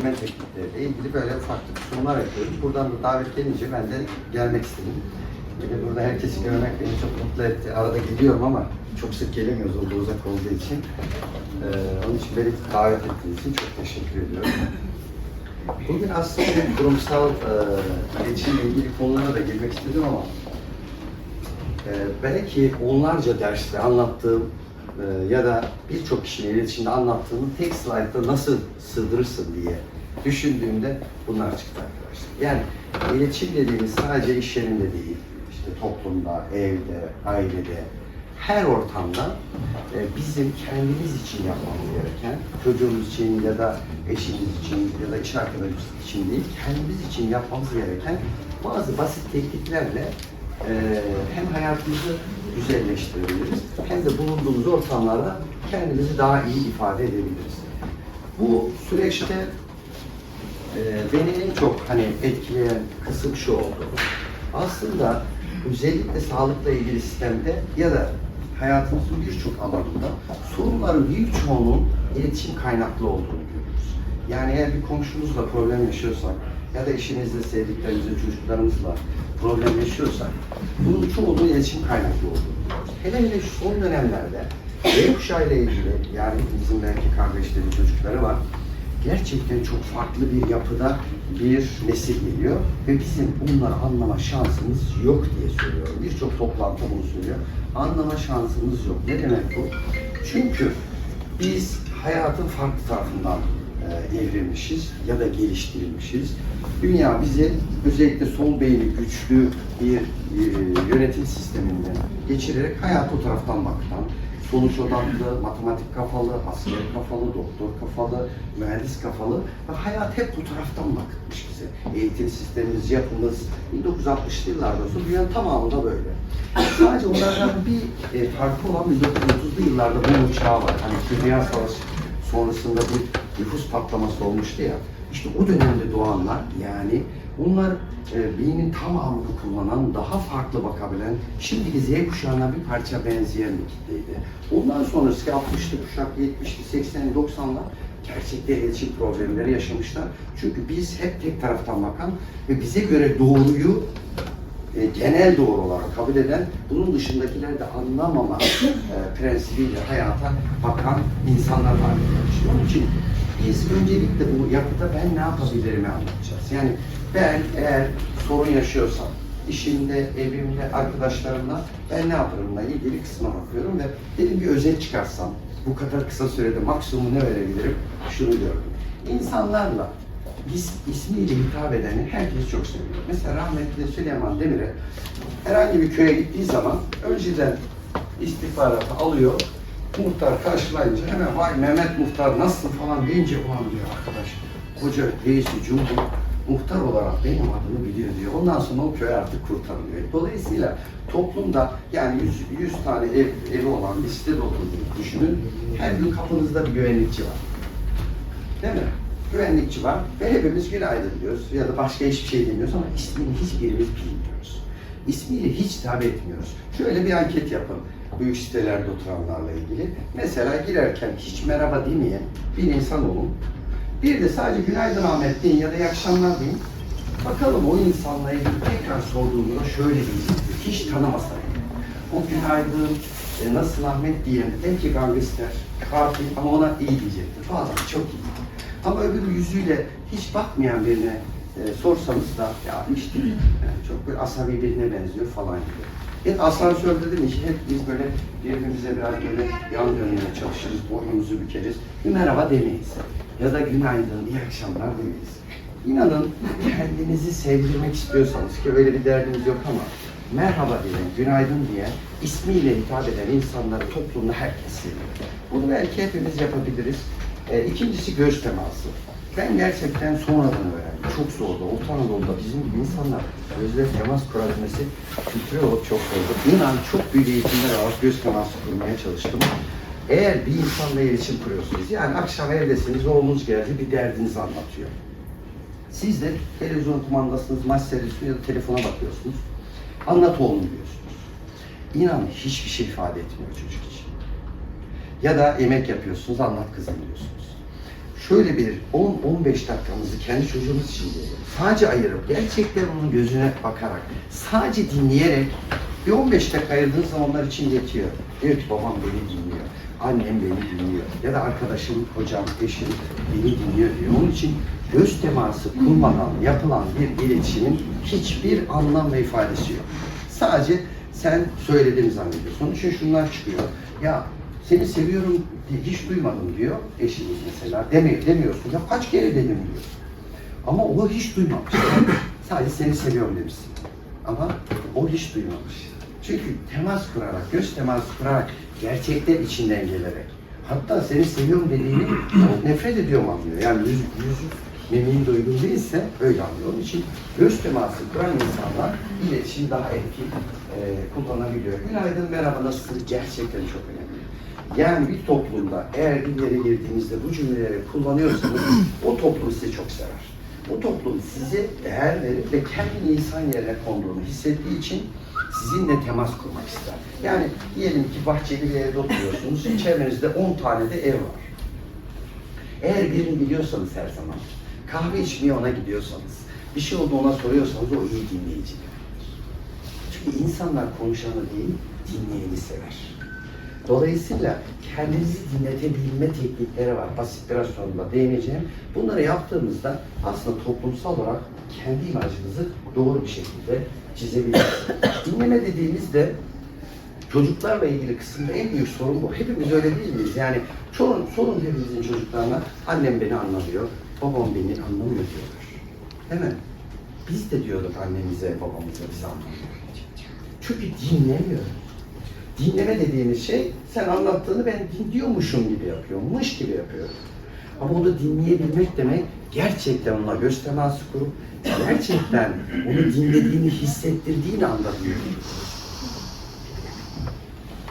Teknikleriyle ilgili böyle farklı sunumlar yapıyorum. Buradan da davet gelince ben de gelmek istedim. De burada herkesi görmek beni çok mutlu etti. Arada gidiyorum ama çok sık gelemiyoruz orada uzak olduğu için. Ee, onun için beni davet ettiğiniz için çok teşekkür ediyorum. Bugün aslında bir kurumsal e, iletişimle ilgili konulara da girmek istedim ama e, belki onlarca derste anlattığım e, ya da birçok kişinin iletişimde anlattığımı tek slaytta nasıl sığdırırsın diye düşündüğümde bunlar çıktı arkadaşlar. Yani iletişim dediğimiz sadece iş yerinde değil, işte toplumda, evde, ailede, her ortamda e, bizim kendimiz için yapmamız gereken, çocuğumuz için ya da eşimiz için ya da iş arkadaşımız için değil, kendimiz için yapmamız gereken bazı basit tekniklerle e, hem hayatımızı güzelleştirebiliriz hem de bulunduğumuz ortamlarda kendimizi daha iyi ifade edebiliriz. Bu süreçte e, beni en çok hani etkileyen kısım şu oldu. Aslında özellikle sağlıkla ilgili sistemde ya da hayatımızın birçok alanında sorunların büyük çoğunun iletişim kaynaklı olduğunu görüyoruz. Yani eğer bir komşumuzla problem yaşıyorsak ya da eşimizle, sevdiklerimizle, çocuklarımızla problem yaşıyorsak bunun çoğunun iletişim kaynaklı olduğunu görüyoruz. Hele hele şu son dönemlerde Z kuşağı ile ilgili yani bizim belki kardeşleri, çocukları var gerçekten çok farklı bir yapıda bir nesil geliyor ve bizim bunları anlama şansımız yok diye söylüyorum. Birçok toplantı bunu söylüyor. Anlama şansımız yok. Ne demek bu? Çünkü biz hayatın farklı tarafından e, evrilmişiz ya da geliştirilmişiz. Dünya bizi özellikle sol beyni güçlü bir e, yönetim sisteminden geçirerek hayatı o taraftan baktan, sonuç odaklı, matematik kafalı, asker kafalı, doktor kafalı, mühendis kafalı ve hayat hep bu taraftan bakmış bize. Eğitim sistemimiz, yapımız 1960'lı yıllarda olsa dünyanın tamamında böyle. Sadece onlardan bir e, farkı olan 1930'lu yıllarda bu uçağı var. Hani Dünya Savaşı sonrasında bir nüfus patlaması olmuştu ya. İşte o dönemde doğanlar yani bunlar e, beynin tamamını kullanan, daha farklı bakabilen, şimdiki Z kuşağına bir parça benzeyen bir kitleydi. Ondan sonrası 60'lı kuşak, 70'li, 80'li, 90'lar gerçekten iletişim problemleri yaşamışlar. Çünkü biz hep tek taraftan bakan ve bize göre doğruyu e, genel doğru olarak kabul eden, bunun dışındakileri de anlamama e, prensibiyle hayata bakan insanlar haline gelmiştir. Onun için biz öncelikle bu yapıda ben ne yapabilirimi anlatacağız. Yani ben eğer sorun yaşıyorsam, işimde, evimde, arkadaşlarımla ben ne yaparımla ilgili kısma bakıyorum ve dedim bir özet çıkarsam, bu kadar kısa sürede maksimum ne verebilirim? Şunu gördüm. İnsanlarla is, ismiyle hitap edeni herkes çok seviyor. Mesela rahmetli Süleyman Demir'e herhangi bir köye gittiği zaman önceden istihbaratı alıyor, muhtar karşılayınca hemen vay Mehmet muhtar nasılsın falan deyince ulan diyor arkadaş koca reisi cumhur muhtar olarak benim adımı biliyor diyor. Ondan sonra o köy artık kurtarılıyor. Dolayısıyla toplumda yani 100, 100 tane ev, evi olan bir oturduğunu düşünün. Her gün kapınızda bir güvenlikçi var. Değil mi? Güvenlikçi var ve hepimiz günaydın diyoruz ya da başka hiçbir şey demiyoruz ama ismini hiçbirimiz bilmiyoruz. İsmiyle hiç hitap etmiyoruz. Şöyle bir anket yapın büyük sitelerde oturanlarla ilgili. Mesela girerken hiç merhaba demeyen bir insan olun. Bir de sadece günaydın Ahmet deyin ya da iyi akşamlar deyin. Bakalım o insanla ilgili tekrar sorduğunda şöyle diyecektir. Hiç tanımasa bile. O günaydın, e, nasıl Ahmet diyen belki gangster, katil ama ona iyi diyecektir. Bazen çok iyi. Ama öbür yüzüyle hiç bakmayan birine e, sorsanız da ya işte yani çok böyle asabi birine benziyor falan gibi. Hep asansörde değil mi? Hep biz böyle birbirimize biraz böyle yan dönmeye çalışırız, boynumuzu bükeriz. Bir merhaba demeyiz. Ya da günaydın, iyi akşamlar demeyiz. İnanın kendinizi sevdirmek istiyorsanız ki öyle bir derdiniz yok ama merhaba diyen, günaydın diyen, ismiyle hitap eden insanları toplumda herkes seviyor. Bunu belki hepimiz yapabiliriz. E, ikincisi göz teması. Ben gerçekten sonradan öğrendim. Çok zordu. Orta Anadolu'da bizim insanlar gözle temas kurabilmesi kültürel olarak çok zordu. İnan çok büyük eğitimler alarak göz teması kurmaya çalıştım. Eğer bir insanla iletişim kuruyorsunuz, yani akşam evdesiniz, oğlunuz geldi, bir derdinizi anlatıyor. Siz de televizyon kumandasınız, maç seyrediyorsunuz ya da telefona bakıyorsunuz. Anlat oğlum diyorsunuz. İnan hiçbir şey ifade etmiyor çocuk için. Ya da yemek yapıyorsunuz, anlat kızım diyorsunuz. şöyle bir 10-15 dakikamızı kendi çocuğumuz için. Sadece ayırıp, gerçekten onun gözüne bakarak, sadece dinleyerek bir 15 dakika ayırdığın zaman onlar için yetiyor. Diyor ki babam beni dinliyor, annem beni dinliyor ya da arkadaşım, hocam, eşim beni dinliyor diyor. Onun için göz teması kurmadan yapılan bir iletişimin hiçbir anlam ve ifadesi yok. Sadece sen söylediğini zannediyorsun. Onun için şunlar çıkıyor. Ya seni seviyorum diye hiç duymadım diyor eşiniz mesela. Demiyor, demiyorsun. Ya kaç kere dedim diyor. Ama o hiç duymamış. Sadece seni seviyorum demişsin. Ama o hiç duymamış. Çünkü temas kurarak, göz teması kurarak, gerçekten içinden gelerek. Hatta seni seviyorum dediğini nefret ediyorum anlıyor. Yani yüz, yüzü mimiğin de uygun değilse öyle anlıyor. Onun için göz teması kuran insanlar iletişim daha etkili e, kullanabiliyor. Günaydın, merhaba, nasılsın? Gerçekten çok önemli. Yani bir toplumda eğer bir yere girdiğinizde bu cümleleri kullanıyorsanız o toplum sizi çok sever. O toplum size değer verip ve kendini insan yerine konduğunu hissettiği için sizinle temas kurmak ister. Yani diyelim ki bahçeli bir evde oturuyorsunuz, çevrenizde 10 tane de ev var. Eğer birini biliyorsanız her zaman, kahve içmeye ona gidiyorsanız, bir şey oldu ona soruyorsanız o iyi dinleyici. Çünkü insanlar konuşanı değil, dinleyeni sever. Dolayısıyla kendinizi dinletebilme teknikleri var. Basit biraz sonra değineceğim. Bunları yaptığımızda aslında toplumsal olarak kendi imajınızı doğru bir şekilde çizebilirsiniz. Dinleme dediğimizde çocuklarla ilgili kısımda en büyük sorun bu. Hepimiz öyle değil miyiz? Yani sorun, sorun hepimizin çocuklarına annem beni anlamıyor, babam beni anlamıyor diyorlar. Değil mi? Biz de diyorduk annemize, babamıza bizi anlamıyor. Çünkü dinlemiyor. Dinleme dediğimiz şey sen anlattığını ben dinliyormuşum gibi yapıyorum, mış gibi yapıyorum. Ama onu dinleyebilmek demek gerçekten onunla göz teması kurup gerçekten onu dinlediğini hissettirdiğini anda duyuyorsun.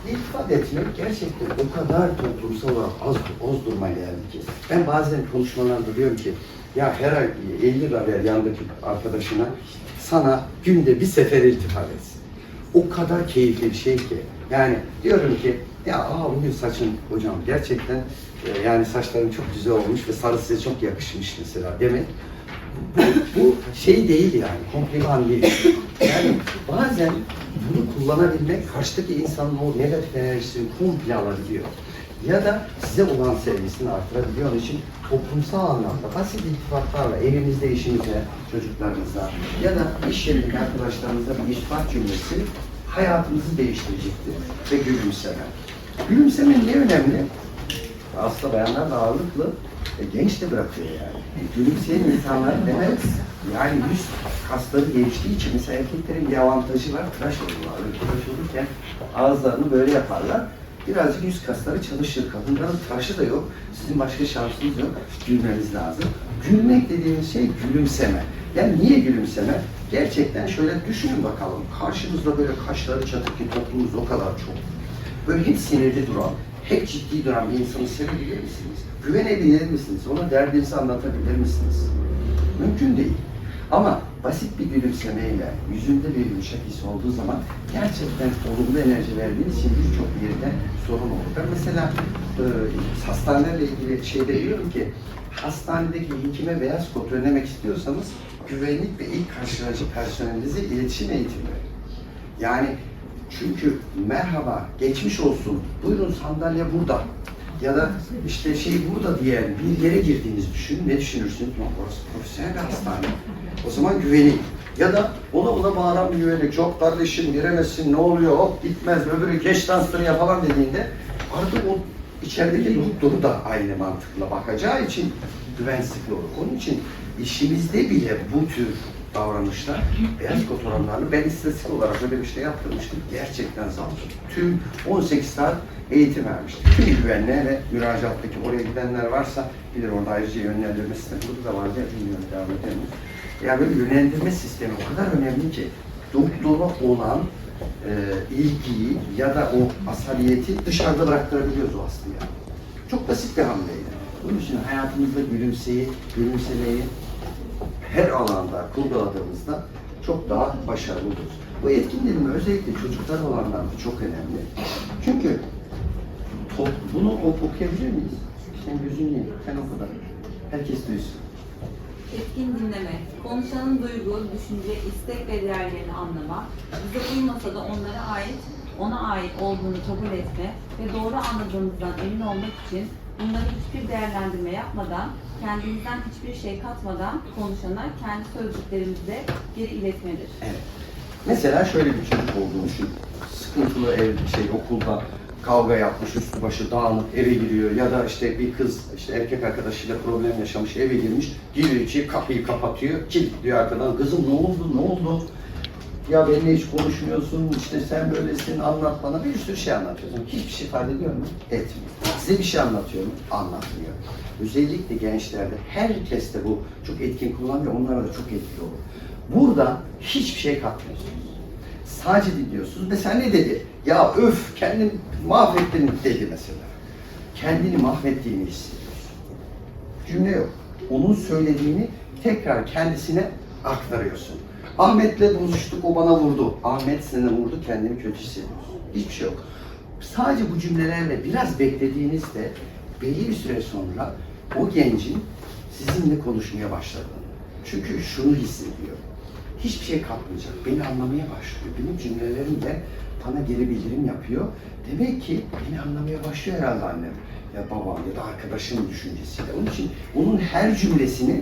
İltifat etmek gerçekten o kadar toplumsal olarak az, az duruma geldi ki. Ben bazen konuşmalarda diyorum ki ya her ay 50 lira ver yandaki arkadaşına sana günde bir sefer iltifat etsin. O kadar keyifli bir şey ki. Yani diyorum ki ya aa bugün saçın hocam gerçekten e, yani saçların çok güzel olmuş ve sarı size çok yakışmış mesela demek. Bu, bu şey değil yani, kompliman değil. Yani bazen bunu kullanabilmek karşıdaki insanın o negatif enerjisini komple alabiliyor. Ya da size olan sevgisini artırabiliyor. Onun için toplumsal anlamda basit iltifatlarla evimizde, işimizde, çocuklarımıza ya da iş yerindeki arkadaşlarımıza bir iltifat cümlesi hayatımızı değiştirecektir ve gülümseme. Gülümseme niye önemli? Aslında bayanlar da ağırlıklı e, genç de bırakıyor yani. Gülümseyen insanlar demek yani yüz kasları geliştiği için mesela erkeklerin bir avantajı var. Tıraş olurlar. Tıraş olurken ağızlarını böyle yaparlar. Birazcık yüz kasları çalışır. Kadınların tıraşı da yok. Sizin başka şansınız yok. Gülmeniz lazım. Gülmek dediğimiz şey gülümseme. Yani niye gülümseme? Gerçekten şöyle düşünün bakalım. Karşınızda böyle kaşları çatık ki toplumumuz o kadar çok. Böyle hep sinirli duran, hep ciddi duran bir insanı sevebilir misiniz? Güvenebilir misiniz? Ona derdinizi anlatabilir misiniz? Mümkün değil. Ama basit bir gülümsemeyle, yüzünde bir yumuşak his olduğu zaman gerçekten olumlu enerji verdiğiniz için birçok yerde sorun olur. Ben mesela e, hastanelerle ilgili şeyde diyorum ki, hastanedeki hekime beyaz kod önlemek istiyorsanız güvenlik ve ilk karşılayıcı personelinize iletişim eğitimi. Yani çünkü merhaba, geçmiş olsun, buyurun sandalye burada. Ya da işte şey burada diye bir yere girdiğinizi düşünün. Ne düşünürsünüz? Lan burası profesyonel bir hastane. O zaman güvenin. Ya da ona ona bağıran bir güvenlik. Çok kardeşim giremezsin ne oluyor hop gitmez öbürü geç dansını yapalım dediğinde artık o içerideki doktoru da aynı mantıkla bakacağı için güvensizlik olur. Onun için işimizde bile bu tür davranışlar beyaz kod oranlarını ben istatistik olarak öyle bir şey yaptırmıştım. Gerçekten zor. Tüm 18 saat eğitim vermiştim. Tüm güvenliğe ve müracaattaki oraya gidenler varsa bilir orada ayrıca yönlendirme sistemi. Burada da var ya bilmiyorum devam edelim. Yani böyle yönlendirme sistemi o kadar önemli ki doktora olan e, ilgiyi ya da o asaliyeti dışarıda bıraktırabiliyoruz o aslında. Çok basit bir hamleydi. Bunun için hayatımızda gülümseyi, gülümsemeyi her alanda kurguladığımızda çok daha başarılı oluruz. Bu etkinliğin özellikle çocuklar olanlarda çok önemli. Çünkü top, bunu ok- okuyabilir miyiz? Senin gözün niye? Sen oku da. Herkes duysun. Etkin dinleme, konuşanın duygu, düşünce, istek ve değerlerini anlama, bize uymasa da onlara ait, ona ait olduğunu kabul etme ve doğru anladığımızdan emin olmak için bunları hiçbir değerlendirme yapmadan, kendimizden hiçbir şey katmadan konuşana kendi sözcüklerimizle geri iletmedir. Evet. Mesela şöyle bir çocuk olduğunu düşün. Sıkıntılı ev, şey okulda kavga yapmış, üstü başı dağınık eve giriyor ya da işte bir kız işte erkek arkadaşıyla problem yaşamış eve girmiş, giriyor içeri kapıyı kapatıyor, kilitliyor arkadan. Kızım ne oldu, ne oldu? Ya benimle hiç konuşmuyorsun, işte sen böylesin, anlat bana. Bir sürü şey anlatıyorsun. Hiçbir şey ifade ediyor mu? Etmiyor. Size bir şey anlatıyor mu? Anlatmıyor. Özellikle gençlerde, herkes de bu çok etkin kullanıyor, onlara da çok etkili olur. Burada hiçbir şey katmıyorsunuz. Sadece dinliyorsunuz. Mesela ne dedi? Ya öf, kendini mahvettin dedi mesela. Kendini mahvettiğini hissediyorsun. Cümle yok. Onun söylediğini tekrar kendisine aktarıyorsun. Ahmet'le buluştuk, o bana vurdu. Ahmet seni vurdu, kendini kötü hissediyorsun. Hiçbir şey yok. Sadece bu cümlelerle biraz beklediğinizde belli bir süre sonra o gencin sizinle konuşmaya başladığını. Çünkü şunu hissediyor. Hiçbir şey katmayacak. Beni anlamaya başlıyor. Benim cümlelerimle bana geri bildirim yapıyor. Demek ki beni anlamaya başlıyor herhalde annem ya babam ya da arkadaşım düşüncesiyle. Onun için onun her cümlesini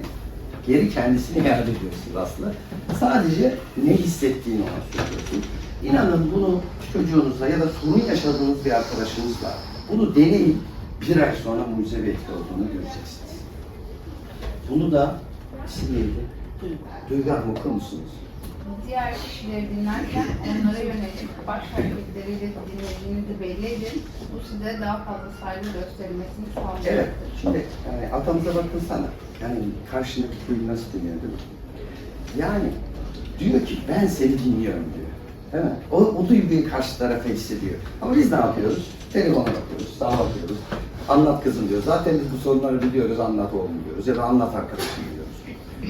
geri kendisine iade ediyorsunuz aslında. Sadece ne hissettiğini ona söylüyorsun. İnanın bunu çocuğunuzla ya da sorun yaşadığınız bir arkadaşınızla bunu deneyin. Bir ay sonra mucizevi etki olduğunu göreceksiniz. Bunu da isim neydi? Duygu Hanım okur musunuz? Diğer kişileri dinlerken onlara yönelik baş hareketleriyle dinlediğinizi belli edin. Bu size daha fazla saygı gösterilmesini sağlayacaktır. Evet. Şimdi yani atamıza bakın sana. Yani karşındaki kuyu nasıl dinliyor değil mi? Yani diyor ki ben seni dinliyorum diyor. Değil mi? O, o duyguyu karşı tarafa hissediyor. Ama biz ne yapıyoruz? Telefona bakıyoruz, sağa bakıyoruz. Anlat kızım diyor. Zaten biz bu sorunları biliyoruz, anlat oğlum diyoruz. Ya da anlat arkadaşım.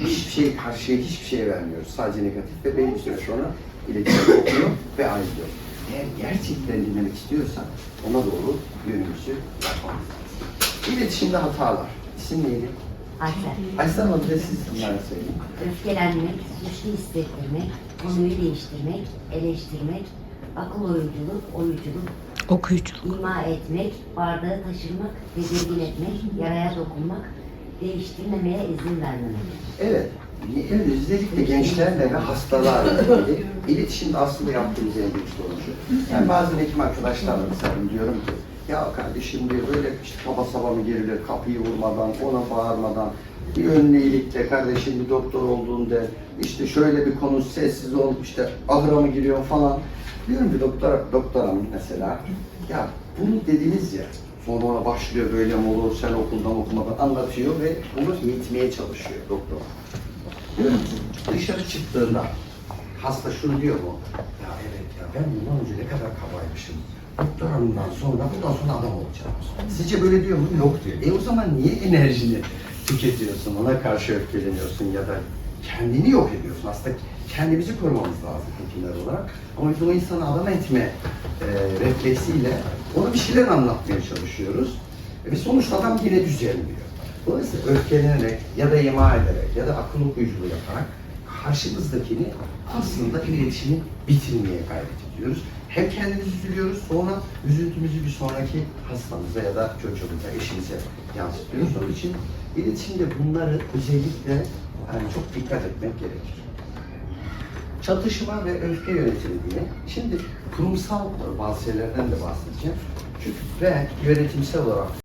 Hiçbir şey karşıya hiçbir şey vermiyoruz. Sadece negatif ve belli bir süre sonra iletişim kopuyor ve ayrılıyor. Eğer gerçekten dinlemek istiyorsan ona doğru yönümüzü yapmamız lazım. İletişimde hatalar. İsim neydi? Aysel. Aysel Hanım bir de siz bunları söyleyin. Öfkelenmek, suçlu hissettirmek, konuyu değiştirmek, eleştirmek, akıl oyunculuk, oyunculuk, Okuyuculuk. ima etmek, bardağı taşırmak, tedirgin etmek, yaraya dokunmak, değiştirmemeye izin vermemek. Evet. Özellikle gençlerle ve hastalarla ilgili iletişimde aslında yaptığımız en büyük sorun şu. Yani bazen hekim arkadaşlarla mesela diyorum ki ya kardeşim diyor böyle işte kaba saba mı girilir kapıyı vurmadan ona bağırmadan bir iyilikle kardeşim bir doktor olduğunda işte şöyle bir konu sessiz ol işte ahıra mı giriyor falan. Diyorum ki doktor, doktor hanım mesela ya bunu dediniz ya sonra başlıyor böyle mi olur sen okuldan okumadan anlatıyor ve bunu eğitmeye çalışıyor doktor. Dışarı çıktığında hasta şunu diyor mu? Ya evet ya ben bundan önce ne kadar kabaymışım. Doktor hanımdan sonra bundan sonra adam olacağım. Sizce böyle diyor mu? Yok diyor. E o zaman niye enerjini tüketiyorsun? Ona karşı öfkeleniyorsun ya da kendini yok ediyorsun. Aslında kendimizi korumamız lazım hekimler olarak. Ama biz o insanı adam etme e, refleksiyle ona bir şeyler anlatmaya çalışıyoruz. E, ve sonuçta adam yine düzelmiyor. Dolayısıyla öfkelenerek ya da ima ederek ya da akıl okuyuculuğu yaparak karşımızdakini aslında iletişimi bitirmeye gayret ediyoruz. Hem kendimizi üzülüyoruz sonra üzüntümüzü bir sonraki hastamıza ya da çocuğumuza, eşimize yansıtıyoruz. Onun için iletişimde bunları özellikle yani çok dikkat etmek gerekir. Çatışma ve öfke yönetimi diye. Şimdi kurumsal bazı şeylerden de bahsedeceğim. Çünkü ben yönetimsel olarak